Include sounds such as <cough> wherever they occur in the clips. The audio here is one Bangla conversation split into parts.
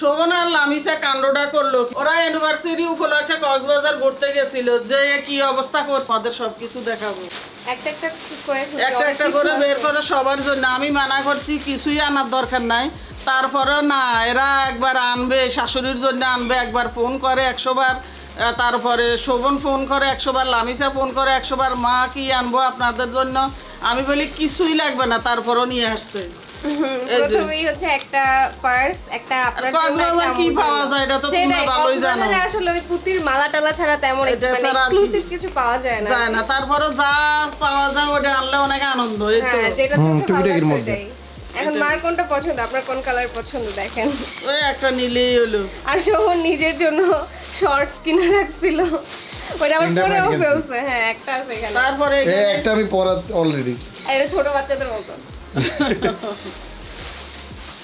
শোভন আর লামিসা কাণ্ডটা করল ওরা ইউনিভার্সিটি উপলক্ষে কক্সবাজার ঘুরতে গেছিল যে কি অবস্থা করছে? ওদের সবকিছু দেখাবো। একটা একটা করে বের করে সবার জন্য। আমি মানা করছি কিছুই আনার দরকার নাই। তারপরে না এরা একবার আনবে শাশুড়ির জন্য আনবে একবার ফোন করে একশো বার তারপরে শোভন ফোন করে একশো বার লামিসা ফোন করে একশো বার মা কি আনব আপনাদের জন্য? আমি বলি কিছুই লাগবে না তারপরও নিয়ে আসছে। প্রথমেই হচ্ছে একটা পার্স একটা আপনার কি পাওয়া যায়? এটা তো তোমরা ভালোই জানো। আসলে ওই পুঁতির মালা টালা ছাড়া তেমন মানে? এক্সক্লুসিভ কিছু পাওয়া যায় না। যায় না। তারপরে যা পাওয়া যায় ওটা আনলে অনেক আনন্দ এই তো। হ্যাঁ যেটা টুকিটাকির মধ্যে। এখন মার কোনটা পছন্দ? আপনার কোন কালার পছন্দ? দেখেন। ওই একটা নিলেই হলো। আর শোভন নিজের জন্য শর্টস কিনে রাখছিল। ওটা আবার পরেও ফেলছে। হ্যাঁ একটা আছে এখানে। তারপরে একটা আমি পরা অলরেডি এটা ছোট বাচ্চাদের মতো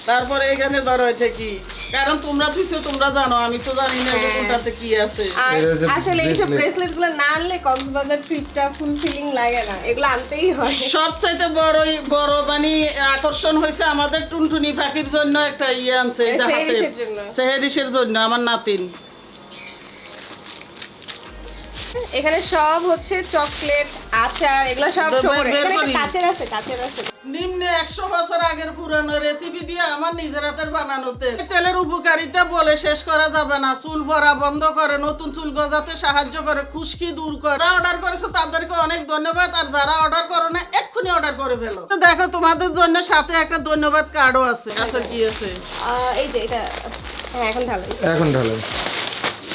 তারপরে এখানে ধরো এটা কি কারণ তোমরা থুইছো তোমরা জানো আমি তো জানি না যে হ্যাঁ। কোনটাতে কি আছে আর আসলে এইসব bracelet। ব্রেসলেটগুলো না আনলে কক্সবাজার ট্রিপটা ফুলফিলিং লাগে না এগুলো আনতেই হয় সবচাইতে বড়ই বড় মানে আকর্ষণ হয়েছে আমাদের টুনটুনি পাখির জন্য একটা ইয়ে আনছে এই। সেহেরিসের জন্য আমার নাতিন এখানে সব হচ্ছে চকলেট আচার এগুলো সব কাচের আছে কাচের আছে। নিম্নে একশো বছর আগের পুরানো রেসিপি দিয়ে আমার নিজের হাতের বানানোতে। তেলের উপকারিতা বলে শেষ করা যাবে না। চুল ভরা বন্ধ করে নতুন চুল গজাতে সাহায্য করে খুশকি দূর করে। যারা অর্ডার করেছে তাদেরকে অনেক ধন্যবাদ আর যারা অর্ডার করো না এক্ষুনি অর্ডার করে ফেলো। তো দেখো তোমাদের জন্য সাথে একটা ধন্যবাদ কার্ডও আছে। আচ্ছা কি আছে? এই যে এটা। হ্যাঁ এখন ভালো এখন ঢালেন সরকারি দিই এই দেখছ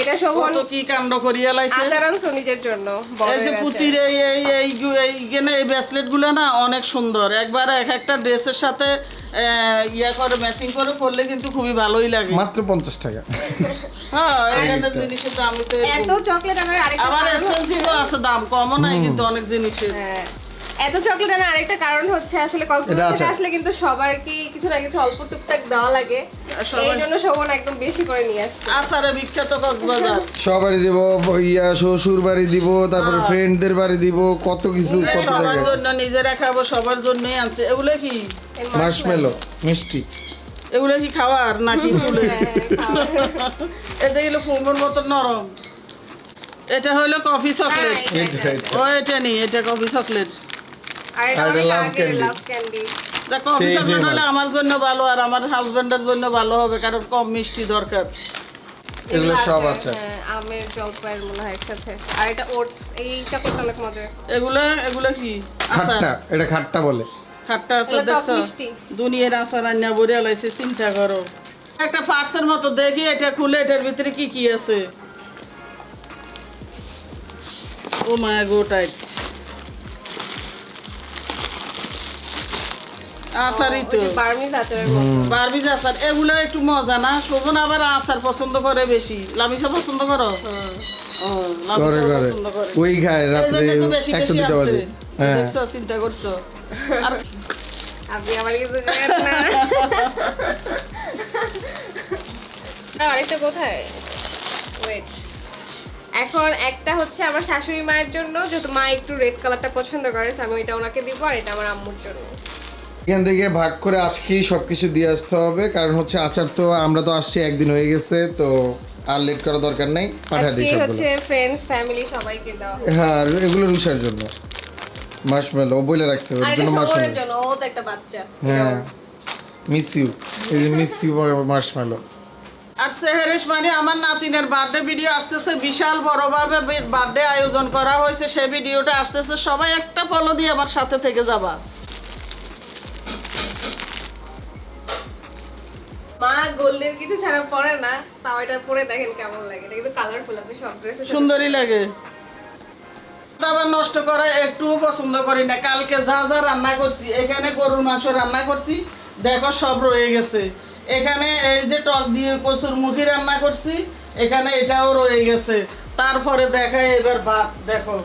এটা শোভন কত কি কাণ্ড করিয়া লাইছে। জন্য এই যে পুতির এই এই এই এইখানে এই ব্রেসলেটগুলো না অনেক সুন্দর। একবার এক একটা ড্রেসের সাথে ইয়া করে ম্যাচিং করে পরলে কিন্তু খুবই ভালোই লাগে। মাত্র পঞ্চাশ টাকা। হ্যাঁ এখানে জিনিসের দাম তো এত চকলেট আনার আরেকটা আবার এক্সপেন্সিভও আছে দাম কমও নাই কিন্তু অনেক জিনিসের। হ্যাঁ। এত চকলেট আনার আরেকটা কারণ হচ্ছে আসলে কক্সবাজার থেকে আসলে কিন্তু সবার কি কিছু না কিছু অল্প টুকটাক দেওয়া লাগে। এই জন্য শোভন একদম বেশি করে নিয়ে আসছে। আসারে বিখ্যাত কক্সবাজার। <laughs> সবারই দিব ইয়া শ্বশুর বাড়ি দিব তারপরে ফ্রেন্ডদের বাড়ি দিব কত কিছু কত সবার জন্য নিজেরা খাব সবার জন্যই আনছে। এগুলো কি? মার্শমেলো মিষ্টি। এগুলো কি খাওয়ার নাকি তুলে? হ্যাঁ, <laughs> খাওয়া। এটা গেলো কুমড়োর মতো নরম। এটা হলো কফি চকলেট হ্যাঁ। ও এটা নেই এটা কফি চকলেট আর এটা অনেক love আগের candy। লাভ ক্যান্ডি তা কফি সেই চকলেট famous। হলে আমার জন্য ভালো আর আমার হাজবেন্ডের জন্য ভালো হবে কারণ কম মিষ্টি দরকার। এগুলো সব আছে হ্যাঁ আমের জলপাইয়ের মনে হয় একসাথে। আর এটা ওটস এই চকলেটটা অনেক মজার এগুলো এগুলো কি? আচার? খাট্টা এটা খাট্টা বলে। খাট্টা আচার এগুলো টক দেখছ? মিষ্টি। দুনিয়ার আচার লাইছে চিন্তা করো। একটা পার্সের মতো দেখি এটা খুলে এটার ভিতরে কি কি আছে? ও মায়া গো টাইট আচারই তো বার্মিজ আচারের মতো। আচার এগুলো একটু মজা না? শোভন আবার আচার পছন্দ করে বেশি। লামিসা পছন্দ করো? করে করে। ওই খায় রাত্রে জন্য তো বেশি একটা বেশি বাজে। হ্যাঁ। চিন্তা করছ? <laughs> আর আপনি আমার কিছু না। আরেকটা কোথায়? ওয়েট এখন একটা হচ্ছে আমার শাশুড়ি মায়ের জন্য যেহেতু মা একটু রেড কালারটা পছন্দ করে আমি এটা ওনাকে দিব আর এটা আমার আম্মুর জন্য। এখান থেকে ভাগ করে আজকেই সবকিছু দিয়ে আসতে হবে। কারণ হচ্ছে আচার তো আমরা তো আসছি একদিন হয়ে গেছে তো আর লেট করা দরকার নেই পাঠা দিই আজকে হচ্ছে ফ্রেন্ডস ফ্যামিলি সবাইকে হবে। হ্যাঁ এগুলো রুষার জন্য। মার্শমেলো বলে রাখছে ওর জন্য মার্শমেলো জন্য ও তো একটা বাচ্চা। হ্যাঁ মিস ইউ এই যে মিস ইউ মার্শমেলো আর সেহেরেশ মানে আমার নাতিনের বার্থডে ভিডিও আসতেছে বিশাল বড়ভাবে বার্থডে আয়োজন করা হয়েছে সেই ভিডিওটা আসতেছে সবাই একটা ফলো দিয়ে আমার সাথে থেকে যাবা। মা গোল্ডের কিছু ছাড়া পরে না, তাও এটা পরে দেখেন কেমন লাগে। এটা কিন্তু কালারফুল আপনি সব ড্রেসে সুন্দরই লাগে। আবার নষ্ট করা একটুও পছন্দ করি না। কালকে যা যা রান্না করছি, এখানে গরুর মাংস রান্না করছি, দেখো সব রয়ে গেছে। এখানে এই যে টক দিয়ে কচুর মুখি রান্না করছি, এখানে এটাও রয়ে গেছে। তারপরে দেখা এবার ভাত, দেখো।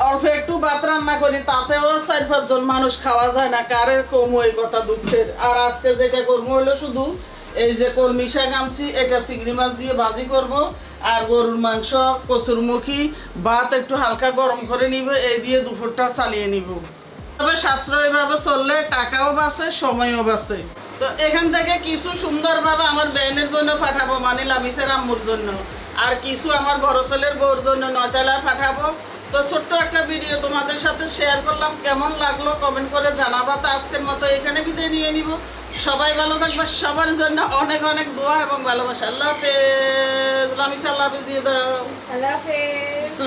অল্প একটু ভাত রান্না করি, তাতেও চার পাঁচজন মানুষ খাওয়া যায় না, কারে কম ওই কথা দুঃখের। আর আজকে যেটা করব হলো শুধু এই যে কলমি শাক আনছি, এটা চিংড়ি মাছ দিয়ে ভাজি করব, আর গরুর মাংস কচুরমুখী ভাত একটু হালকা গরম করে নিব, এই দিয়ে দুপুরটা চালিয়ে নিব। তবে সাশ্রয়ীভাবে চললে টাকাও বাঁচে, সময়ও বাঁচে। তো এখান থেকে কিছু সুন্দরভাবে আমার বেনের জন্য পাঠাবো মানে লামিসের আম্মুর জন্য। আর কিছু আমার বড় ছেলের বউর জন্য নয়তলায় পাঠাবো তো ছোট্ট একটা ভিডিও তোমাদের সাথে শেয়ার করলাম। কেমন লাগল কমেন্ট করে জানাবা। তো আজকের মতো এখানে বিদায় নিয়ে নিব। সবাই ভালো থাকবে। সবার জন্য অনেক অনেক দোয়া এবং ভালোবাসা। আল্লাহ হাফেজ। আল্লাহ হাফেজ দিয়ে দাও। আল্লাহ